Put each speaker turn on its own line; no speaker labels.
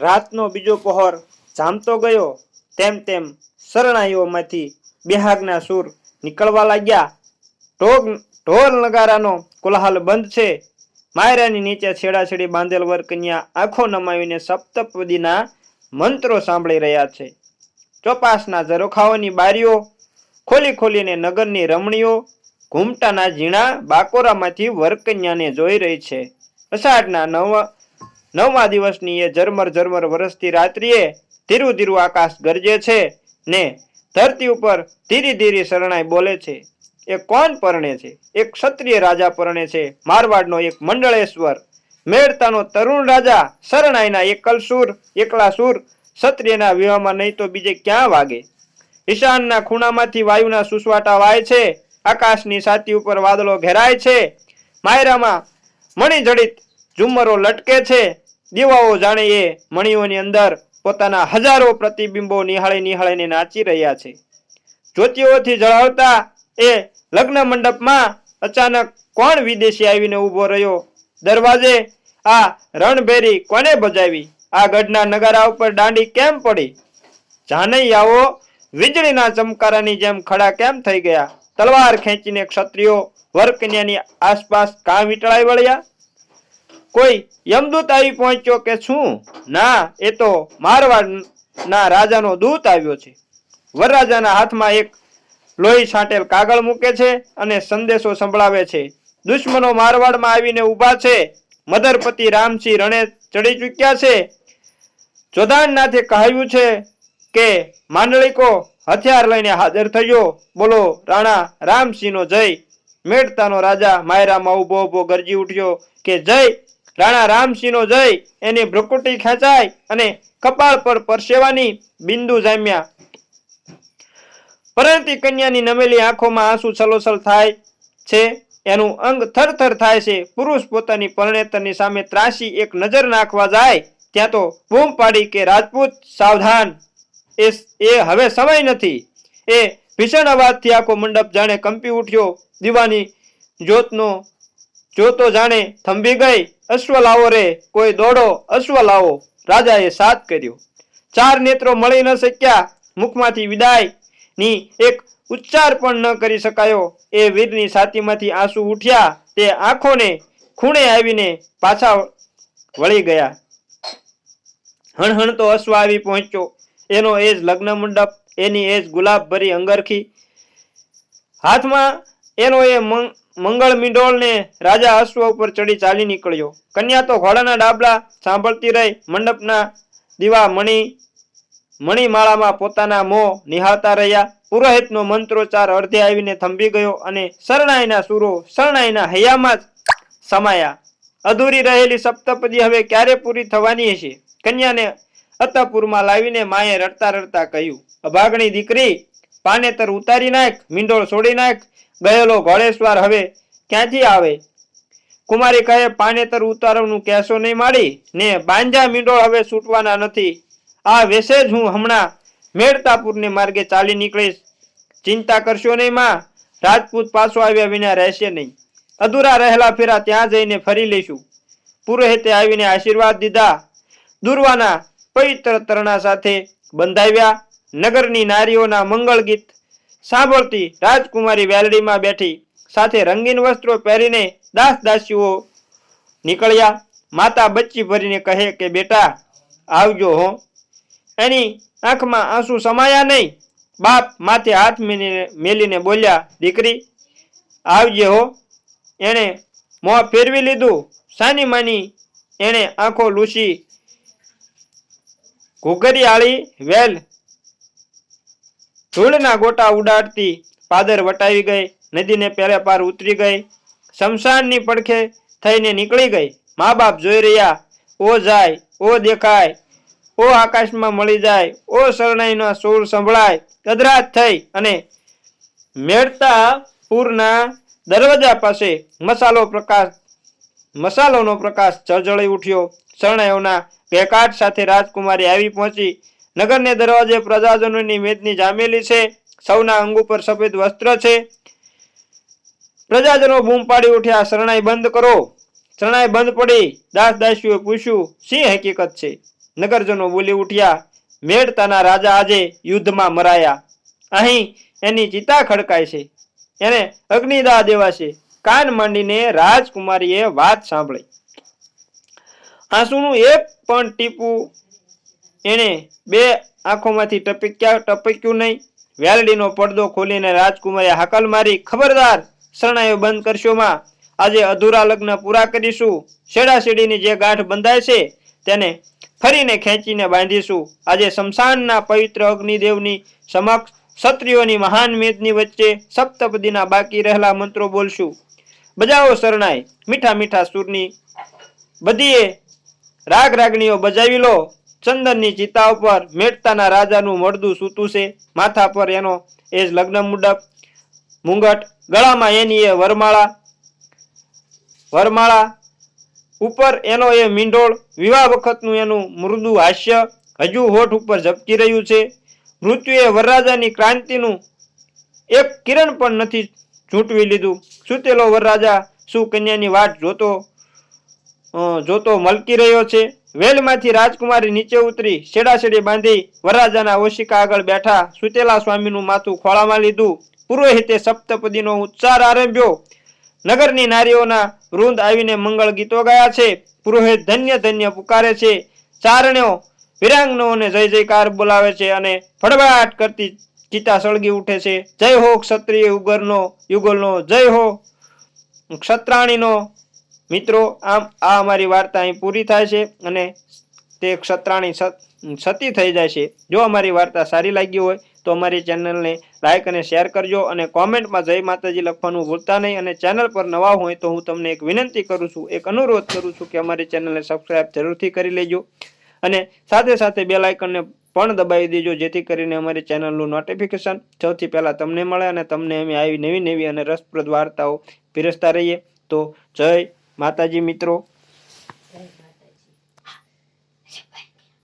રાતનો બીજો પહોર જામતો ગયો, તેમ તેમ શરણાઈઓમાંથી બેહાગના સૂર નીકળવા લાગ્યા. ઢોગ ઢોલ નગારાનો કોલાહલ બંધ છે. માયરાની નીચે છેડાછેડી બાંધેલ વરકન્યા આંખો નમાવીને સપ્તપદીના મંત્રો સાંભળી રહ્યા છે. ચોપાસના ઝરોખાઓની બારીઓ, ખોલી ખોલીને નગરની રમણીઓ, ઘૂમટાના ઝીણા બાકોરામાંથી વરકન્યાને જોઈ રહી છે. અષાઢના નવ નવમા દિવસની એ ઝરમર ઝરમર વરસતી રાત્રિએ ધીરું ધીરું આકાશ ગરજે છે ને ધરતી ઉપર ધીરે ધીરી શરણાઈ બોલે છે. એ કોણ પરણે છે? એક ક્ષત્રિય રાજા પરણે છે. મારવાડનો એક મંડળેશ્વર. મેળતાનો તરુણ રાજા, શરણાઈના એકલ સુર એકલા સુર. ક્ષત્રિયના વિવાહમાં નહીં તો બીજે ક્યાં વાગે? ઈશાનના ખૂણામાંથી વાયુના સુસવાટા વાય છે. આકાશની સાતી ઉપર વાદળો ઘેરાય છે. માયરામાં મણિજડિત ઝુમ્મરો લટકે છે. દીવાઓ જાણે એ મણિઓની અંદર પોતાના હજારો પ્રતિબિંબો નિહાળી નિહાળીને નાચી રહ્યા છે. જ્યોતિઓથી જળાવતા એ લગ્ન મંડપમાં અચાનક કોણ વિદેશી આવીને ઊભો રહ્યો? દરવાજે આ રણભેરી કોને બજાવી? આ ગઢના નગારા ઉપર દાંડી કેમ પડી? જાનૈયાઓ વીજળીના ચમકારાની જેમ ખડા કેમ થઈ ગયા? તલવાર ખેંચીને ક્ષત્રિયો વર્કન્યાની આસપાસ કાં વીંટળાઈ વળ્યા? કોઈ યમદૂત આવી પહોંચ્યો કે શું? ના, એ તો મારવાડના રાજાનો દૂત આવ્યો છે. વરરાજાના હાથમાં એક લોહી છાંટેલ કાગળ મૂકે છે અને સંદેશો સંભળાવે છે. દુશ્મનો મારવાડમાં આવીને ઊભા છે. મદરપતિ રામસિંહ રણે ચડી ચૂક્યા છે. જોધાનનાથે કહ્યું છે કે, માંડળીકો, હથિયાર લઈને હાજર થયો. બોલો, રાણા રામસિંહનો જય. મેળતાનો રાજા માયરામાં ઊભો ઊભો ગરજી ઉઠ્યો કે, જય રાણા રામસિંહનો જય, એની ભ્રુકુટી ખેંચાય અને કપાળ પર પરસેવાની બિંદુ જામ્યા. પરંતુ કન્યાની નમેલી આંખોમાં આંસુ છલોછલ થાય છે, એનું અંગ થરથર થાય છે. પુરુષ પોતાની પરણેતરની સામે ત્રાસી એક નજર નાખવા જાય, ત્યાં તો બૂમ પાડી કે, રાજપૂત, સાવધાન. એ એ હવે સમય નથી. એ ભીષણ અવાજથી આખો મંડપ જાણે કંપી ઉઠ્યો. દીવાની જ્યોતનો જોતો જાણે થંભી ગઈ, અશ્વ લાવો રે, કોઈ દોડો, અશ્વ લાવો. રાજાએ સાથ કર્યો. ચાર નેત્રો મળી ન શક્યા, મુખમાંથી વિદાયની એક ઉચ્ચાર પણ ન કરી શકાયો. એ વીરની છાતીમાંથી આંસુ ઉઠ્યા, તે આંખોને ખૂણે આવીને પાછા વળી ગયા. હણહણતો અશ્વ આવી પહોંચ્યો. એનો એજ લગ્ન મંડપ, એની એજ ગુલાબ ભરી અંગરખી. હાથમાં એનો એ મંગળ મિંડોળને રાજા અશ્વ ઉપર ચડી ચાલી નીકળ્યો. કન્યા તો ઘોડાના ડાબલા સાંભળતી રહી મંડપના દીવા મણી, મણિમાળામાં પોતાના મોં નિહાળતા રહ્યા. પુરોહિતનો મંત્રોચ્ચાર અર્ધે આવીને થંભી ગયો અને શરણાઈના સુરો શરણાઈના હૈયામાં જ સમાયા. અધૂરી રહેલી સપ્તપદી હવે ક્યારે પૂરી થવાની હશે? કન્યાને અતપુરમાં લાવીને માએ રડતા રડતા કહ્યું, અભાગણી દીકરી, પાનેતર ઉતારી નાખ, મીંડોળ છોડી નાખ ગયેલો ઘોડેશ્વર હવે ક્યાંથી આવે? કુમારી કહે પાનેતર ઉતારવાનું કહેશો નહીં માડી? ને બાંજા મીંડોળ હવે છૂટવાના નથી. આ વેસે જ હું હમણાં મેળતાપુરને માર્ગે ચાલી નીકળીશ. ચિંતા કરશો નહીં માં, રાજપૂત પાછો આવ્યા વિના રહેશે નહીં. અધૂરા રહેલા ફેરા ત્યાં જઈને ફરી લઈશું. પુરોહિતે આવીને આશીર્વાદ દીધા. દુર્વાના પવિત્ર તરણા સાથે બંધાવ્યા. નગરની નારીઓના મંગળ ગીત સાંભળતી રાજકુમારી વેલડીમાં બેઠી, સાથે રંગીન વસ્ત્રો પહેરીને દાસ દાસીઓ નીકળ્યા. માતા બચ્ચી ભરીને કહે કે, બેટા, આવજો હો. એની આંખમાં આંસુ સમાયા નહીં. બાપ માથે હાથ મેલીને બોલ્યા, દીકરી, આવજે હો. એણે મોં ફેરવી લીધું. સાની માની એણે આંખો લૂસી ઘૂઘરી આળી વેલ ધૂળના ગોટા ઉડાડતી પાદર વટાવી ગઈ, નદીને પેલે પાર ઉતરી ગઈ. શમશાનની પડખે થઈને નીકળી ગઈ. મા બાપ જોઈ રહ્યા, ઓ જાય, ઓ દેખાય, ઓ આકાશમાં મળી જાય, ઓ શરણાઈનો સૂર સંભળાય, ગદરાજ થઈ અને મેળતા પૂરના દરવાજા પાસે મસાલો પ્રકાશ, મસાલોનો પ્રકાશ જળજળી ઉઠ્યો. શરણાઈઓના ભેકાટ સાથે રાજકુમારી આવી પહોંચી. નગરને દરવાજે પ્રજાજનોની મેદની જામેલી છે. સૌના અંગ ઉપર સફેદ વસ્ત્ર છે. પ્રજાજનો બૂમ પાડી ઉઠ્યા, શરણાઈ બંધ કરો. શરણાઈ બંધ પડી. દાસ દાસીઓએ પૂછ્યું, શી હકીકત છે? નગરજનો બોલી ઉઠ્યા મેળતાના રાજા આજે યુદ્ધમાં મરાયા. અહીં એની ચિતા ખડકાય છે. એને અગ્નિદાહ દેવાશે કાન માંડીને રાજકુમારીએ વાત સાંભળી. આંસુનું એક પણ ટીપું એણે બે આંખોમાંથી ટપક્યા ટપક્યું નહીં? વ્યાલડીનો પડદો ખોલીને રાજકુમારે હાકલ મારી, ખબરદાર, શરણાઈઓ બંધ કરશો માં. આજે અધૂરા લગ્ન પૂરા કરીશું. શેડા શેડીની જે ગાંઠ બંધાય છે, તેને ફરીને ખેંચીને બાંધીશું. આજે શમશાનના પવિત્ર અગ્નિદેવની સમક્ષ ક્ષત્રિયોની મહાન મેદની વચ્ચે સપ્તપદીના બાકી રહેલા મંત્રો બોલશું. બજાવો શરણાઈ, મીઠા મીઠા સુરની બધીએ રાગ રાગણીઓ બજાવી લો. ચંદનની ચિતા ઉપર મેટતાના રાજાનું મળદું સૂતું છે. માથા પર એનો એ જ લગ્ન મુંડપ. મુંગટ ગળામાં એની એ વરમાળા વરમાળા ઉપર એનો એ મીંડોળ વિવાહ વખતનું એનું મૃદુ હાસ્ય હજુ હોઠ ઉપર ઝપકી રહ્યું છે. મૃત્યુએ વરરાજાની ક્રાંતિનું એક કિરણ પણ નથી ઝૂંટવી લીધું. સુતેલો વરરાજા શું કન્યાની વાટ જોતો જોતો મલકી રહ્યો છે. વેલમાંથી રાજકુમારી નીચે ઉતરી શેડાશેડી બાંધી વરરાજાના ઓશિકા આગળ બેઠા સુતેલા સ્વામીનું માથું ખોળામાં લીધું. પુરોહિતે સપ્તપદીનો ઉચ્ચાર આરંભ્યો. નગરની નારીઓના વૃંદ આવીને મંગળ ગીતો ગાયા છે. પુરોહિત ધન્ય ધન્ય પુકારે છે. ચારણ્યો વિરાંગનોને જય જયકાર બોલાવે છે અને ફડફડાટ કરતી ચિતા સળગી ઉઠે છે. જય હો ક્ષત્રિય ઉગરનો યુગલનો, જય હો ક્ષત્રાણીનો મિત્રો, આમ, આ અમારી વાર્તા અહીં પૂરી થાય છે અને તે ક્ષત્રાણી સત- થઈ જાય છે. જો અમારી વાર્તા સારી લાગી હોય, તો અમારી ચેનલને લાઈક અને શેર કરજો અને કોમેન્ટમાં જય માતાજી લખવાનું ભૂલતા નહીં અને ચેનલ પર નવા હોય તો હું તમને એક વિનંતી કરું છું, એક અનુરોધ કરું છું કે અમારી ચેનલને સબસ્ક્રાઇબ જરૂરથી કરી લેજો અને સાથે સાથે બે લાઇકનને પણ દબાવી દેજો, જેથી કરીને અમારી ચેનલનું નોટિફિકેશન સૌથી પહેલાં તમને મળે અને તમને અમે આવી નવી નવી અને રસપ્રદ વાર્તાઓ પીરસતા રહીએ. તો જય માતાજી મિત્રો